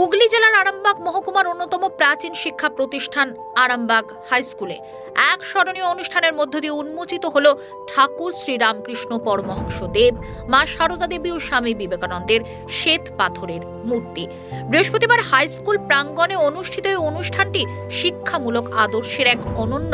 হুগলি জেলার আরামবাগ মহকুমার অন্যতম প্রাচীন শিক্ষা প্রতিষ্ঠান আরামবাগ হাই স্কুলে। এক স্মরণীয় অনুষ্ঠানের মধ্য দিয়ে উন্মোচিত হল ঠাকুর শ্রীরামকৃষ্ণ পরমহংস দেব মা সারদা দেবী ও স্বামী বিবেকানন্দের শ্বেত পাথরের মূর্তি। বৃহস্পতিবার হাই স্কুল প্রাঙ্গণে অনুষ্ঠিত এই অনুষ্ঠানটি শিক্ষামূলক আদর্শের এক অনন্য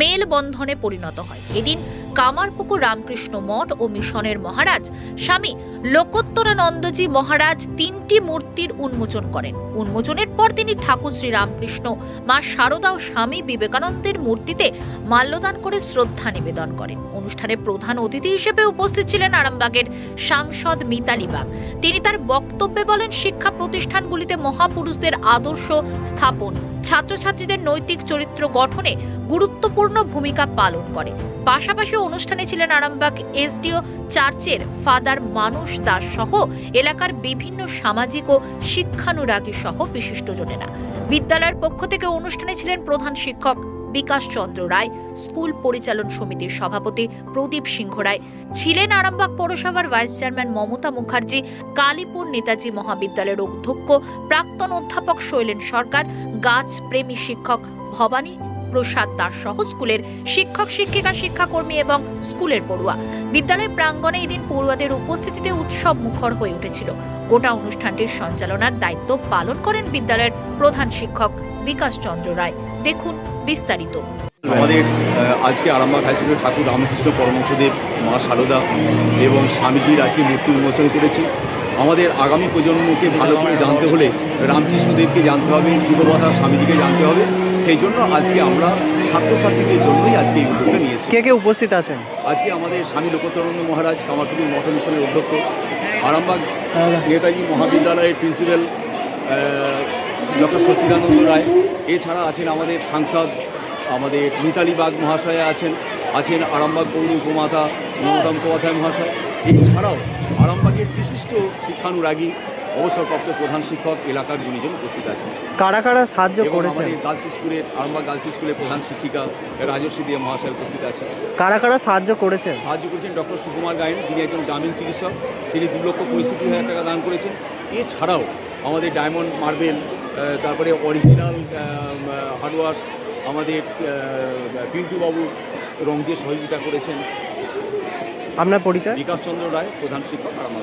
মেলবন্ধনে পরিণত হয়। এদিন কামারপুকুর রামকৃষ্ণ মঠ ও মিশনের মহারাজ স্বামী লোকোত্তরানন্দজি মহারাজ তিনটি মূর্তির উন্মোচন করেন। উন্মোচনের পর তিনি ঠাকুর শ্রী রামকৃষ্ণ, মা শারদা ও স্বামী বিবেকানন্দের মূর্তিতে মাল্যদান করে শ্রদ্ধা নিবেদন করেন। অনুষ্ঠানে প্রধান অতিথি হিসেবে উপস্থিত ছিলেন আরামবাগের সাংসদ মিতালি বাগ। তিনি তার বক্তব্যে বলেন, শিক্ষা প্রতিষ্ঠানগুলিতে মহাপুরুষদের আদর্শ স্থাপন, ছাত্রছাত্রীদের নৈতিক চরিত্র গঠনে গুরুত্বপূর্ণ ভূমিকা পালন করে। পাশাপাশি অনুষ্ঠানে ছিলেন আরামবাগ এসডিও চার্চের ফাদার মানুষ দাস সহ এলাকার বিভিন্ন সামাজিক ও শিক্ষানুরাগী সহ বিশিষ্ট বিশিষ্টজনেরা। বিদ্যালয়ের পক্ষ থেকে অনুষ্ঠানে ছিলেন প্রধান শিক্ষক বিকাশ চন্দ্র রায়, স্কুল পরিচালন সমিতির সভাপতি প্রদীপ সিংহ রায়, ছিলেন আরামবাগ পৌরসভার ভাইস চেয়ারম্যান মমতা মুখার্জি, কালীপুর নেতাজি মহাবিদ্যালয়ের অধ্যক্ষ, প্রাক্তন অধ্যাপক শৈলেন সরকার, গাছ প্রেমী শিক্ষক ভবানী প্রসাদ দাস সহ স্কুলের শিক্ষক, শিক্ষিকা, শিক্ষাকর্মী এবং স্কুলের পড়ুয়া। বিদ্যালয় প্রাঙ্গণে এদিন পড়ুয়াদের উপস্থিতিতে উৎসব মুখর হয়ে উঠেছিল। গোটা অনুষ্ঠানটির সঞ্চালনার দায়িত্ব পালন করেন বিদ্যালয়ের প্রধান শিক্ষক বিকাশ চন্দ্র রায়। দেখুন বিস্তারিত। আমাদের আজকে আরামবাগ হাই স্কুলের ঠাকুর রামকৃষ্ণ পরমহংসদেব, মা সারদা এবং স্বামীজির আজকে মূর্তি উন্মোচন করেছি। আমাদের আগামী প্রজন্মকে ভালো করে জানতে হলে রামকৃষ্ণদেবকে জানতে হবে যুগবতা স্বামীজিকে জানতে হবে। সেই জন্য আজকে আমরা ছাত্রছাত্রীদের জন্যই আজকে এই উদ্যোগটা নিয়েছি। কে কে উপস্থিত আছেন? আজকে আমাদের স্বামী লোকোত্তরানন্দ মহারাজ কামারপুকুর মঠ মিশনের অধ্যক্ষ আরামবাগ নেতাজি মহাবিদ্যালয়ের প্রিন্সিপাল ডক্টর সচ্চিদানন্দ রায়। এছাড়া আছেন আমাদের সাংসদ আমাদের মিতালি বাগ মহাশয় আছেন আছেন আরামবাগ পৌর উপমাতা মমতা মুখোপাধ্যায় মহাশয়। এছাড়াও আরামবাগের বিশিষ্ট শিক্ষানুরাগী অবসরপ্রাপ্ত প্রধান শিক্ষক এলাকার গুণীজন উপস্থিত আছেন। কারা কারা সাহায্য করেছেন? গার্লস স্কুলের আরামবাগ গার্লস স্কুলের প্রধান শিক্ষিকা রাজস্বী দিয়ে মহাশয় উপস্থিত আছেন। কারা কারা সাহায্য করেছেন? সাহায্য করেছেন ডক্টর সুকুমার গায়েন যিনি একজন গ্রামীণ চিকিৎসক। তিনি দু লক্ষ পঁয়ষট্টি হাজার টাকা দান করেছেন। এছাড়াও আমাদের ডায়মন্ড মার্বেল তারপরে অরিজিনাল হার্ডওয়ার্স আমাদের আহ, পিন্টু বাবু রং দিয়ে সহযোগিতা করেছেন। আপনার পরিচয়? বিকাশ চন্দ্র রায় প্রধান শিক্ষক আর আমার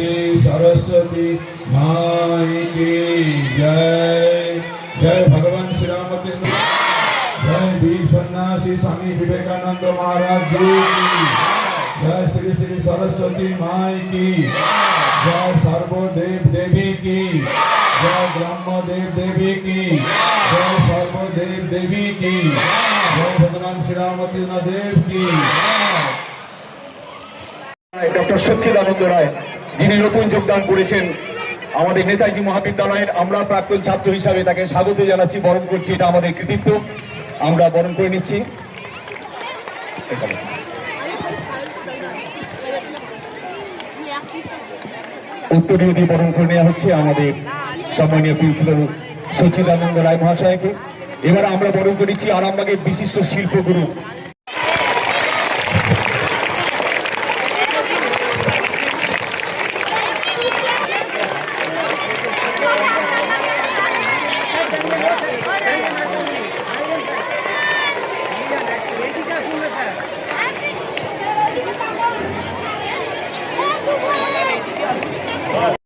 देवी सरस्वती माई की जय जय भगवान श्री राम कृष्ण जय वीर सन्यासी स्वामी विवेकानंद महाराज जी जय श्री श्री सरस्वती माई की जय सर्वदेव देवी की जय ब्रह्म देव देवी की जय सर्वदेव देवी की जय भगवान श्री राम कृष्ण देव की डॉक्टर सच्चिदानंद राय যিনি নতুন যোগদান করেছেন, আমাদের নেতাজি মহাবিদ্যালয়ের আমরা প্রাক্তন ছাত্র হিসাবে তাকে স্বাগত জানাচ্ছি, বরণ করছি, এটা আমাদের কৃতিত্ব। আমরা বরণ করে নিচ্ছি। উত্তরীয় দিয়ে বরণ করে নেওয়া হচ্ছে আমাদের সম্মানীয় প্রিন্সিপাল সচ্চিদানন্দ রায় মহাশয়কে। এবার আমরা বরণ করে নিচ্ছি আরামবাগের বিশিষ্ট শিল্পগুরু